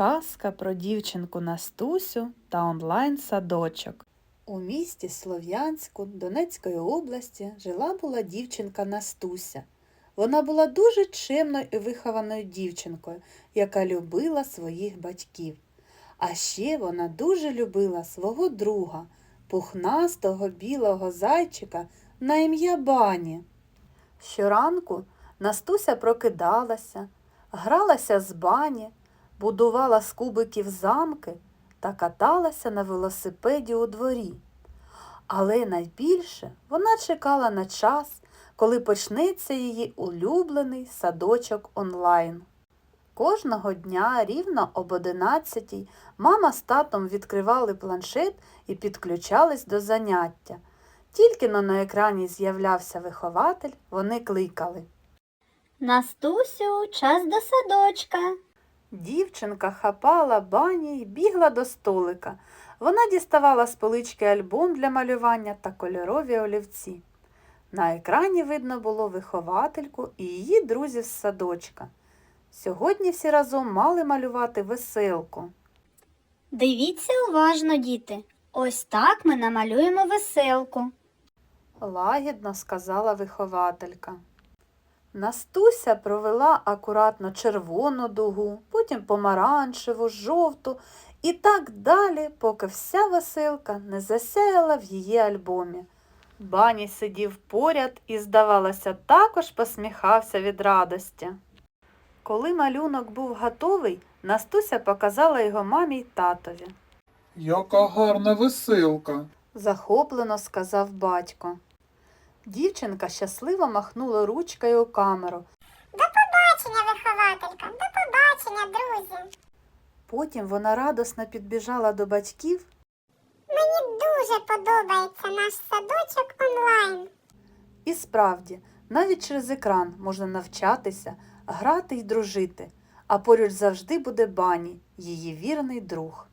Казка про дівчинку Настусю та онлайн-садочок. У місті Слов'янську Донецької області жила була дівчинка Настуся. Вона була дуже чемною і вихованою дівчинкою, яка любила своїх батьків. А ще вона дуже любила свого друга, пухнастого білого зайчика на ім'я Бані. Щоранку Настуся прокидалася, гралася з бані, будувала з кубиків замки та каталася на велосипеді у дворі. Але найбільше вона чекала на час, коли почнеться її улюблений садочок онлайн. Кожного дня рівно об одинадцятій мама з татом відкривали планшет і підключались до заняття. Тільки но на екрані з'являвся вихователь, вони кликали. Настусю, час до садочка. Дівчинка хапала бані й бігла до столика. Вона діставала з полички альбом для малювання та кольорові олівці. На екрані видно було виховательку і її друзів з садочка. Сьогодні всі разом мали малювати веселку. Дивіться уважно, діти. Ось так ми намалюємо веселку. лагідно сказала вихователька. Настуся провела акуратно червону дугу, потім помаранчеву, жовту і так далі, поки вся веселка не засяяла в її альбомі. Бані сидів поряд і, здавалося, також посміхався від радості. Коли малюнок був готовий, Настуся показала його мамі й татові. Яка гарна веселка. захоплено сказав батько. Дівчинка щасливо махнула ручкою у камеру. До побачення, вихователька. До побачення, друзі. Потім вона радосно підбіжала до батьків Мені дуже подобається наш садочок онлайн. і справді, навіть через екран можна навчатися, грати й дружити, а поруч завжди буде бані, її вірний друг.